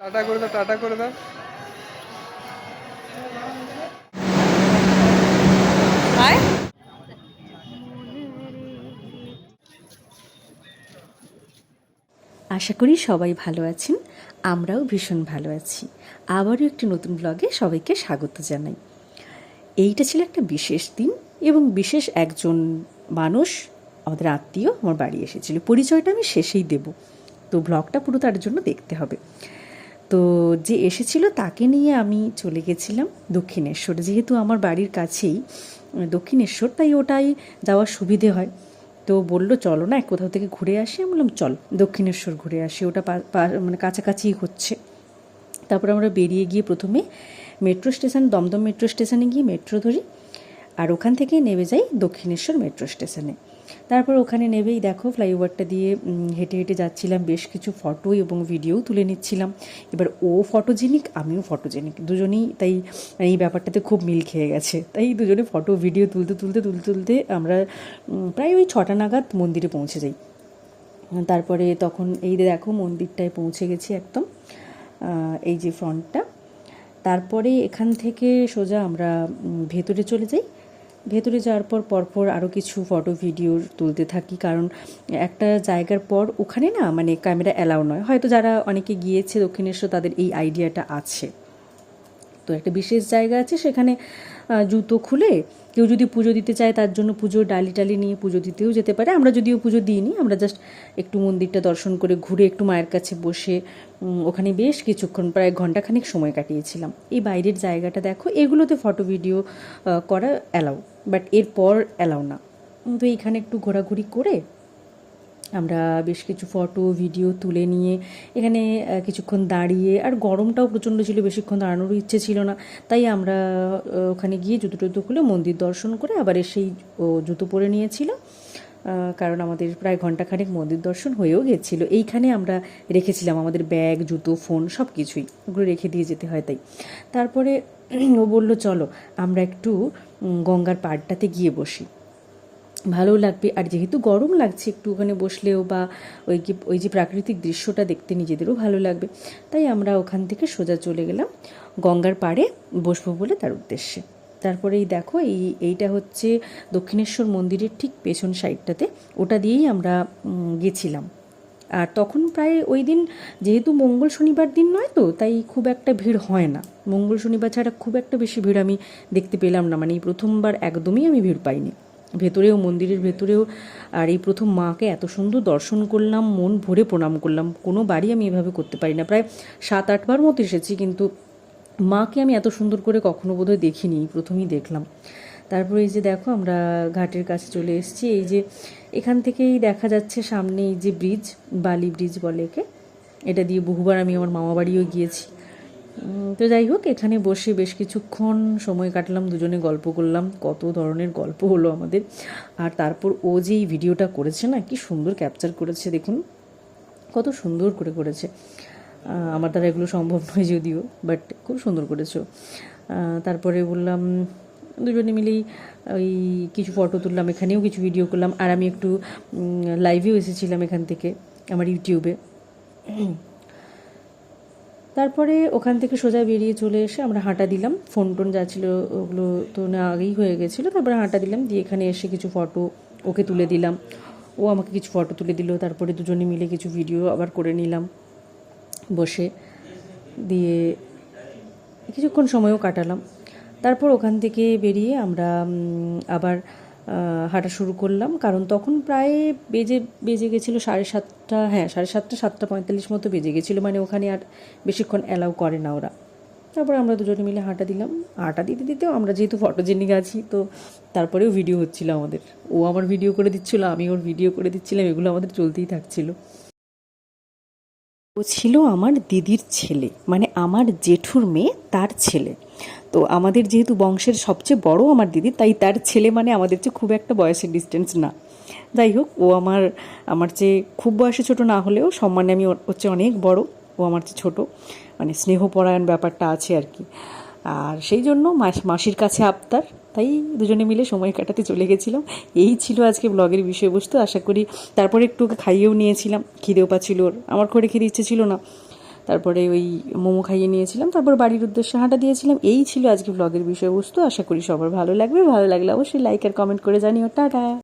Tata করে দাও tata করে দাও। আশা করি সবাই ভালো আছেন আমরাও ভীষণ ভালো আছি। আবারও একটি নতুন ব্লগে সবাইকে স্বাগত জানাই। এইটা ছিল একটা বিশেষ দিন এবং বিশেষ একজন মানুষ আমাদের আত্মীয় আমার বাড়ি এসেছিল। পরিচয়টা আমি শেষেই দেব। তো ব্লগটা পুরো তার জন্য দেখতে হবে। তো যে এসেছিল তাকে নিয়ে আমি চলে গেছিলাম দক্ষিণেশ্বর। যেহেতু আমার বাড়ির কাছেই দক্ষিণেশ্বর, তাই ওটাই যাওয়ার সুবিধে হয়। তো বলল, চলো না, কোথাও থেকে ঘুরে আসি। আমি বললাম, চল, দক্ষিণেশ্বর ঘুরে আসি, ওটা মানে কাছাকাছিই হচ্ছে। তারপর আমরা বেরিয়ে গিয়ে প্রথমে মেট্রো স্টেশন, দমদম মেট্রো স্টেশনে গিয়ে মেট্রো ধরি, আর ওখান থেকে নেমে যাই দক্ষিণেশ্বর মেট্রো স্টেশনে। তারপর ওখানে নেবেই দেখো ফ্লাইওভারটা দিয়ে হেঁটে হেঁটে যাচ্ছিলাম, বেশ কিছু ফটো এবং ভিডিও তুলে নিচ্ছিলাম। এবার ও ফটোজেনিক, আমিও ফটোজেনিক, দুজনেই তাই এই ব্যাপারটাতে খুব মিল খেয়ে গেছে। তাই দুজনে ফটো ভিডিও তুলতে তুলতে তুলতে তুলতে আমরা প্রায় ওই ছটা নাগাদ মন্দিরে পৌঁছে যাই। তারপরে তখন এই দেখো মন্দিরটায় পৌঁছে গেছি একদম এই যে ফ্রন্টটা তারপরে এখান থেকে সোজা আমরা ভেতরে চলে যাই। ভেতরে যাওয়ার পর পরপর আরও কিছু ফটো ভিডিও তুলতে থাকি। কারণ একটা জায়গার পর ওখানে না মানে ক্যামেরা অ্যালাউ নয়। হয়তো যারা অনেকে গিয়েছে দক্ষিণেশ্বর, তাদের এই আইডিয়াটা আছে। তো একটা বিশেষ জায়গা আছে, সেখানে জুতো খুলে কেউ যদি পুজো দিতে চায়, তার জন্য পুজোর ডালি টালি নিয়ে পুজো দিতেও যেতে পারে। আমরা যদিও পুজো দিইনি, আমরা জাস্ট একটু মন্দিরটা দর্শন করে ঘুরে একটু মায়ের কাছে বসে ওখানে বেশ কিছুক্ষণ, প্রায় ঘন্টাখানেক সময় কাটিয়েছিলাম। এই বাইরের জায়গাটা দেখো, এগুলোতে ফটো ভিডিও করা অ্যালাউ বাট এরপর অ্যালাউ না। তো এইখানে একটু ঘোরাঘুরি করে আমরা বেশ কিছু ফটো, ভিডিও তুলে নিয়ে এখানে কিছুক্ষণ দাঁড়িয়ে, আর গরমটাও প্রচণ্ড ছিল, বেশিক্ষণ দাঁড়ানোর ইচ্ছে ছিল না। তাই আমরা ওখানে গিয়ে জুতো টুতো খুলে মন্দির দর্শন করে আবার সেই জুতো পরে নিয়েছিল। কারণ আমাদের প্রায় ঘন্টাখানেক মন্দির দর্শন হয়েও গেছিল। এইখানে আমরা রেখেছিলাম আমাদের ব্যাগ, জুতো, ফোন সব কিছুই ওগুলো রেখে দিয়ে যেতে হয় তাই। তারপরে ও বলল, চলো, আমরা একটু গঙ্গার পাড়টাতে গিয়ে বসি। ভালো লাগবে। আর যেহেতু গরম লাগছে, একটু ওখানে বসলেও বা ওই কি ওই যে প্রাকৃতিক দৃশ্যটা দেখতে নিজেদেরও ভালো লাগবে। তাই আমরা ওখান থেকে সোজা চলে গেলাম গঙ্গার পাড়ে বসবো বলে তার উদ্দেশ্যে। তারপরে এই দেখো এই, এইটা হচ্ছে দক্ষিণেশ্বর মন্দিরের ঠিক পেছন সাইডটাতে। ওটা দিয়েই আমরা গেছিলাম। আর তখন প্রায় ওই দিন যেহেতু মঙ্গল শনিবার দিন নয় তো, তাই খুব একটা ভিড় হয় না। মঙ্গল শনিবার ছাড়া খুব একটা বেশি ভিড় আমি দেখতে পেলাম না। মানে এই প্রথমবার একদমই আমি ভিড় পাইনি। ভেতরেও, মন্দিরের ভেতরেও, আর এই প্রথম মাকে এত সুন্দর দর্শন করলাম, মন ভরে প্রণাম করলাম। কোনো বাড়ি আমি এভাবে করতে পারি না। প্রায় সাত, আটবার মতো এসেছি, কিন্তু মাকে আমি এত সুন্দর করে কখনো বোধহয় দেখিনি, প্রথমেই দেখলাম। তারপরে এই যে দেখো আমরা ঘাটের কাছে চলে এসেছি, এই যে এখান থেকেই দেখা যাচ্ছে সামনে এই যে ব্রিজ বালি ব্রিজ বলে একে। এটা দিয়ে বহুবার আমি আমার মামা বাড়িও গিয়েছি। তো যাই হোক, এখানে বসে বেশ কিছুক্ষণ সময় কাটলাম, দুজনে গল্প করলাম, কত ধরনের গল্প হলো আমাদের। আর তারপর ও যে এই ভিডিওটা করেছে না, কি সুন্দর ক্যাপচার করেছে, দেখুন। কত সুন্দর করে করেছে। আমার দ্বারা এগুলো সম্ভব নয় যদিও বাট খুব সুন্দর করেছ। তারপরে বললাম, দুজনে মিলেই ওই কিছু ফটো তুললাম, এখানেও কিছু ভিডিও করলাম। আর আমি একটু লাইভেও এসেছিলাম এখান থেকে, আমার ইউটিউবে তারপরে ওখান থেকে সোজা বেরিয়ে চলে এসে আমরা হাঁটা দিলাম। ফোন টোন যা ছিল ওগুলো তো না আগেই হয়ে গেছিল। তারপরে হাঁটা দিলাম, দিয়ে এখানে এসে কিছু ফটো ওকে তুলে দিলাম। ও আমাকে কিছু ফটো তুলে দিল, তারপরে দুজনে মিলে কিছু ভিডিও আবার করে নিলাম। বসে, দিয়ে কিছুক্ষণ সময়ও কাটালাম। তারপর ওখান থেকে বেরিয়ে আমরা আবার হাঁটা শুরু করলাম। কারণ তখন প্রায় বেজে বেজে গেছিল সাড়ে সাতটা হ্যাঁ সাড়ে সাতটা সাতটা পঁয়তাল্লিশ মতো বেজে গেছিল। মানে ওখানে আর বেশিক্ষণ অ্যালাউ করে না ওরা। তারপর আমরা দুজনে মিলে হাঁটা দিলাম। হাঁটা দিতে দিতেও আমরা যেহেতু ফটোজেনিক আছি, তো তারপরেও ভিডিও হচ্ছিল আমাদের। ও আমার ভিডিও করে দিচ্ছিল, আমি ওর ভিডিও করে দিচ্ছিলাম। এগুলো আমাদের চলতেই থাকছিলো। ও ছিল আমার দিদির ছেলে মানে আমার জেঠুর মেয়ে, তার ছেলে। তো আমাদের যেহেতু বংশের সবচেয়ে বড় আমার দিদি, তাই তার ছেলে মানে আমাদের চেয়ে খুব একটা বয়সের ডিস্টেন্স না। যাই হোক, ও আমার আমার চেয়ে খুব বয়সে ছোট না হলেও সম্মানে আমি চেয়ে অনেক বড়। ও আমার চেয়ে ছোটো। মানে স্নেহপরায়ণ ব্যাপারটা আছে আর কি। আর সেই জন্য মাস- মাসির কাছে আবতার তাই দুজনে মিলে সময় কাটাতে চলে গেছিলাম। এই ছিল আজকে ব্লগের বিষয়বস্তু। আশা করি তারপরে একটু খাইয়েও নিয়েছিলাম। খিদেও পাচ্ছিল ওর। আমার করে খেতে ইচ্ছে ছিল না। তারপরে ওই মোমো খাইয়ে নিয়েছিলাম। তারপর বাড়ির উদ্দেশ্যে হাঁটা দিয়েছিলাম। এই ছিল আজকে ব্লগের বিষয়বস্তু। আশা করি সবার ভালো লাগবে। ভালো লাগলে অবশ্যই লাইক আর কমেন্ট করে জানিও। টাটা!